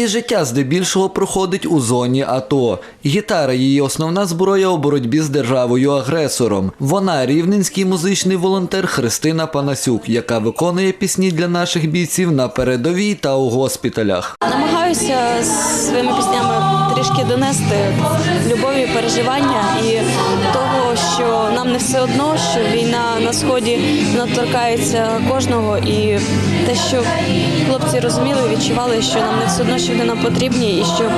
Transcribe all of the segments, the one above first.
Її життя здебільшого проходить у зоні АТО. Гітара її основна зброя у боротьбі з державою-агресором. Вона рівненський музичний волонтер Христина Панасюк, яка виконує пісні для наших бійців на передовій та у госпіталях. Намагаюся своїми піснями трішки донести любові, переживання і того, що нам не все одно, що війна на сході вона торкається кожного, і те, що хлопці розуміли, відчували, що нам не все одно, що вони нам потрібні, і що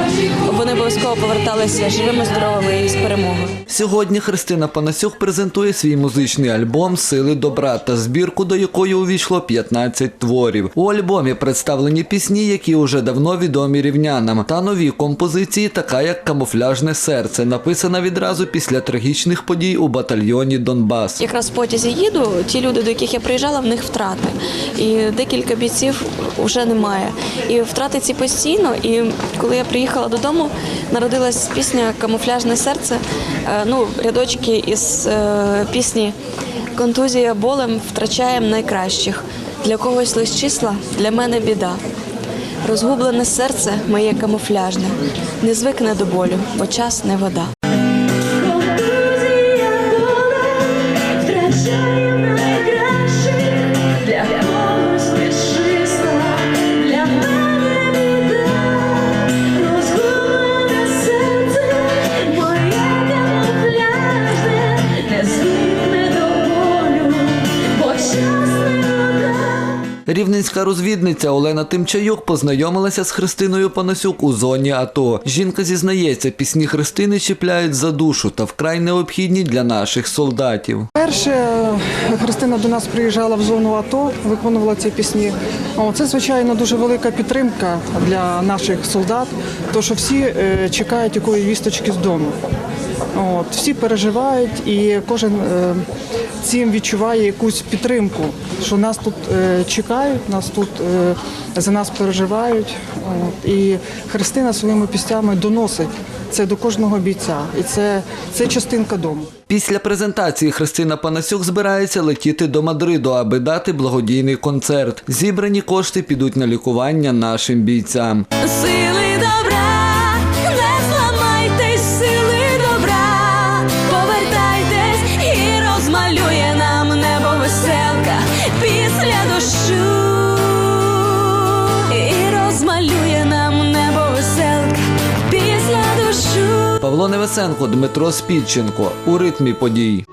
вони обов'язково поверталися живими, здоровими і з перемогою. Сьогодні Христина Панасюк презентує свій музичний альбом Сили добра та збірку, до якої увійшло 15 творів. У альбомі представлені пісні, які уже давно відомі рівнянам, та нові композиції, така як Камуфляжне серце, написана відразу після трагічних подій у батальйоні Донбас. Якраз в потязі їду, ті люди, до яких я приїжджала, в них втрати. І декілька бійців вже немає. І втрати ці постійно. І коли я приїхала додому, народилась пісня Камуфляжне серце. Е, Ну, рядочки із е, пісні Контузія болем втрачаєм найкращих. Для когось лиш числа, для мене біда. Розгублене серце моє камуфляжне, не звикне до болю, бо час не вода. Рівненська розвідниця Олена Тимчаюк познайомилася з Христиною Панасюк у зоні АТО. Жінка зізнається, пісні Христини чіпляють за душу та вкрай необхідні для наших солдатів. Перше Христина до нас приїжджала в зону АТО, виконувала ці пісні. Це, звичайно, дуже велика підтримка для наших солдат, тому що всі е, чекають якої вісточки з дому. От, всі переживають і кожен е, цим відчуває якусь підтримку, що нас тут е, чекають, нас тут е, за нас переживають. От, і Христина своїми піснями доносить це до кожного бійця. І це, це частинка дому. Після презентації Христина Панасюк збирається летіти до Мадриду, аби дати благодійний концерт. Зібрані кошти підуть на лікування нашим бійцям. Павло Невесенко, Дмитро Спідченко у ритмі подій.